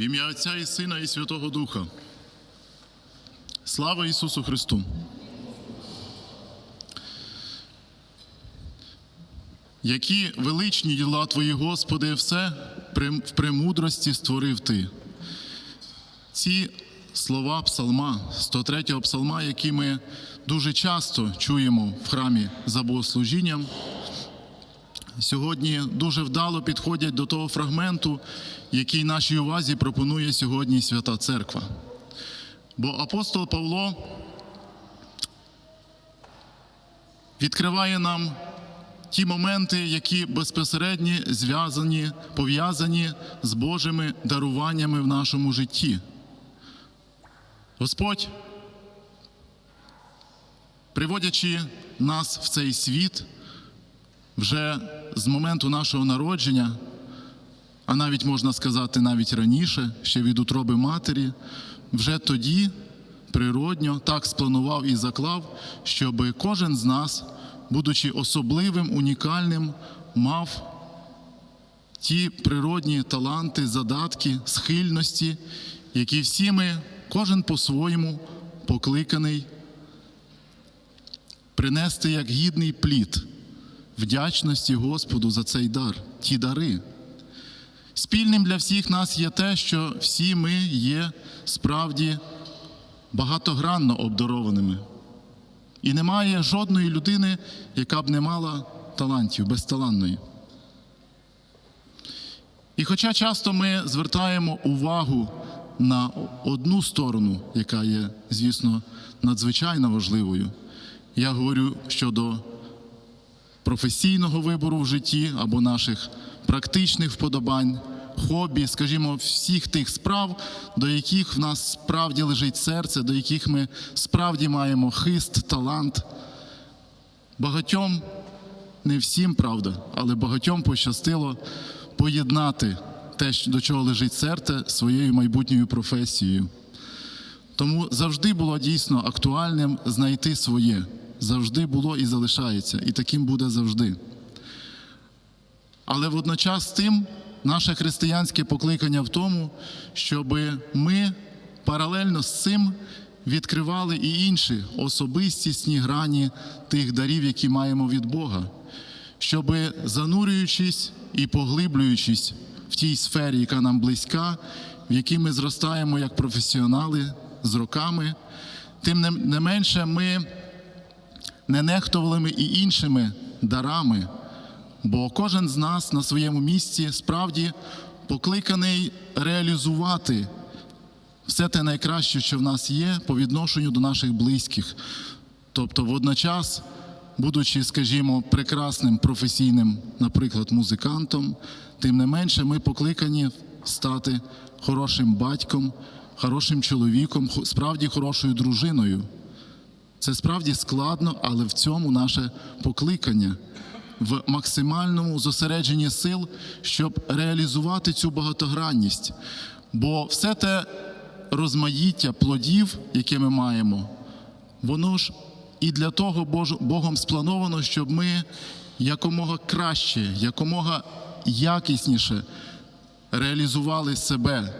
В ім'я Отця і Сина, і Святого Духа. Слава Ісусу Христу! Які величні діла Твої, Господи, все в премудрості створив Ти. Ці слова псалма, 103-го псалма, які ми дуже часто чуємо в храмі за богослужінням, сьогодні дуже вдало підходять до того фрагменту, який нашій увазі пропонує сьогодні Свята Церква. Бо апостол Павло відкриває нам ті моменти, які безпосередньо зв'язані, пов'язані з Божими даруваннями в нашому житті. Господь, приводячи нас в цей світ, вже з моменту нашого народження, а навіть можна сказати, навіть раніше, ще від утроби матері, вже тоді природньо так спланував і заклав, щоб кожен з нас, будучи особливим, унікальним, мав ті природні таланти, задатки, схильності, які всі ми, кожен по-своєму покликаний принести як гідний плід вдячності Господу за цей дар, ті дари. Спільним для всіх нас є те, що всі ми є справді багатогранно обдарованими. І немає жодної людини, яка б не мала талантів, безталанної. І хоча часто ми звертаємо увагу на одну сторону, яка є, звісно, надзвичайно важливою, я говорю щодо професійного вибору в житті або наших практичних вподобань, хобі, скажімо, всіх тих справ, до яких в нас справді лежить серце, до яких ми справді маємо хист, талант. Багатьом, не всім, правда, але багатьом пощастило поєднати те, до чого лежить серце, своєю майбутньою професією. Тому завжди було дійсно актуальним знайти своє. Завжди було і залишається, і таким буде завжди. Але водночас з тим наше християнське покликання в тому, щоб ми паралельно з цим відкривали і інші особистісні грані тих дарів, які маємо від Бога, щоб занурюючись і поглиблюючись в тій сфері, яка нам близька, в якій ми зростаємо як професіонали з роками, тим не- менше ми не нехтували і іншими дарами, бо кожен з нас на своєму місці справді покликаний реалізувати все те найкраще, що в нас є, по відношенню до наших близьких. Тобто, водночас, будучи, скажімо, прекрасним професійним, наприклад, музикантом, тим не менше ми покликані стати хорошим батьком, хорошим чоловіком, справді хорошою дружиною. Це справді складно, але в цьому наше покликання в максимальному зосередженні сил, щоб реалізувати цю багатогранність. Бо все те розмаїття плодів, яке ми маємо, воно ж і для того Богом сплановано, щоб ми якомога краще, якомога якісніше реалізували себе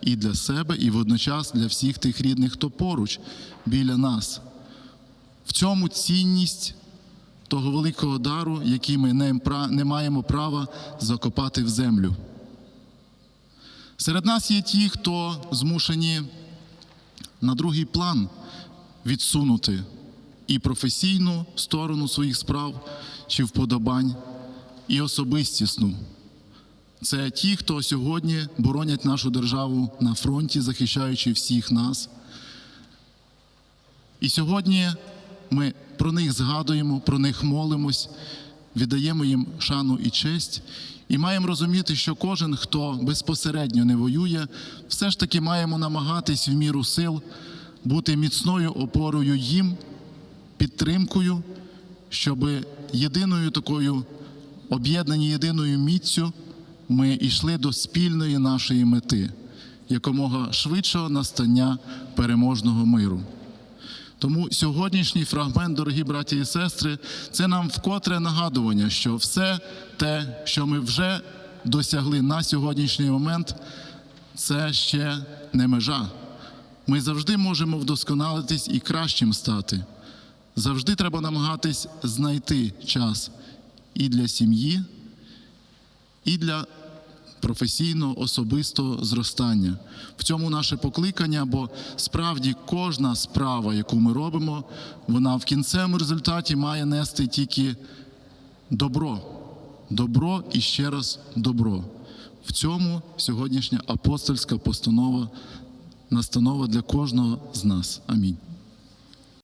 і для себе, і водночас для всіх тих рідних, хто поруч біля нас. В цьому цінність того великого дару, який ми не, маємо права закопати в землю. Серед нас є ті, хто змушені на другий план відсунути і професійну сторону своїх справ чи вподобань, і особистісну. Це ті, хто сьогодні боронять нашу державу на фронті, захищаючи всіх нас. І сьогодні ми про них згадуємо, про них молимось, віддаємо їм шану і честь. І маємо розуміти, що кожен, хто безпосередньо не воює, все ж таки маємо намагатись в міру сил бути міцною опорою їм, підтримкою, щоб єдиною такою об'єднані єдиною міцю ми йшли до спільної нашої мети, якомога швидшого настання переможного миру. Тому сьогоднішній фрагмент, дорогі браті і сестри, це нам вкотре нагадування, що все те, що ми вже досягли на сьогоднішній момент, це ще не межа. Ми завжди можемо вдосконалитись і кращим стати. Завжди треба намагатись знайти час і для сім'ї, і для професійного особистого зростання. В цьому наше покликання, бо справді кожна справа, яку ми робимо, вона в кінцевому результаті має нести тільки добро, добро і ще раз добро. В цьому сьогоднішня апостольська постанова, настанова для кожного з нас. Амінь.